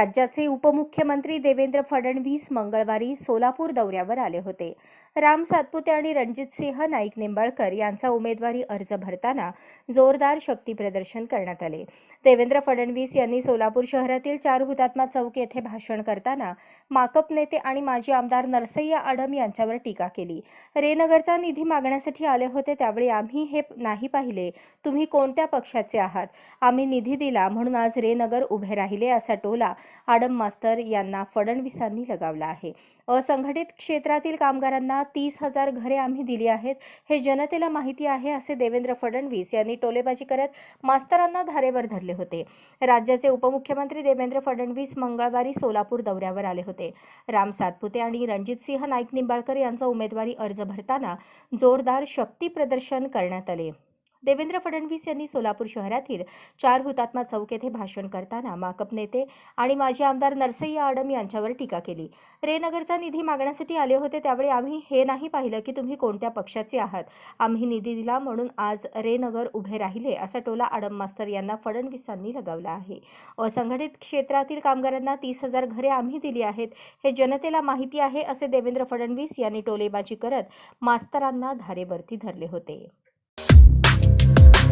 राज्याचे उपमुख्यमंत्री देवेंद्र फडणवीस मंगळवारी सोलापूर दौऱ्यावर आले होते. राम सातपुते आणि रणजितसिंह नाईक निंबाळकर यांचा उमेदवारी अर्ज भरताना जोरदार शक्ती प्रदर्शन करण्यात आले. देवेंद्र फडणवीस यांनी सोलापूर शहरातील चार हुतात्मा चौक येथे भाषण करताना माकप नेते आणि माजी आमदार नरसय्या आडम यांच्यावर टीका केली. रेनगरचा निधी मागण्यासाठी आले होते त्यावेळी आम्ही हे नाही पाहिले. तुम्ही कोणत्या पक्षाचे आहात? आम्ही निधी दिला म्हणून आज रेनगर उभे राहिले असा टोला आडम मास्तर यांना फडणवीसांनी लगावला आहे. असंघटित क्षेत्रातील कामगारांना तीस हजार घरे आम्ही दिली आहेत. हे जनतेला माहिती आहे असे देवेंद्र फडणवीस यांनी टोलेबाजी करत मास्तरांना धारेवर धरले होते. राज्याचे उपमुख्यमंत्री देवेंद्र फडणवीस मंगळवारी सोलापूर दौऱ्यावर आले होते. राम सातपुते आणि रणजितसिंह नाईक निंबाळकर यांचा उमेदवारी अर्ज भरताना जोरदार शक्ती प्रदर्शन करण्यात आले. देवेंद्र फडणवीस यांनी सोलापूर शहरातील चार हुतात्मा चौक येथे भाषण करताना माकप नेते आणि माजी आमदार नरसय्या आडम यांच्यावर टीका केली. रेनगरचा निधी मागण्यासाठी आले होते त्यावेळी आम्ही हे नाही पाहिलं की तुम्ही कोणत्या पक्षाचे आहात. आम्ही निधी दिला म्हणून आज रेनगर उभे राहिले असा टोला आडम मास्तर यांना फडणवीसांनी लगावला आहे. असंघटित क्षेत्रातील कामगारांना तीस हजार घरे आम्ही दिली आहेत. हे जनतेला माहिती आहे असे देवेंद्र फडणवीस यांनी टोलेबाजी करत मास्तरांना धारेवरती धरले होते.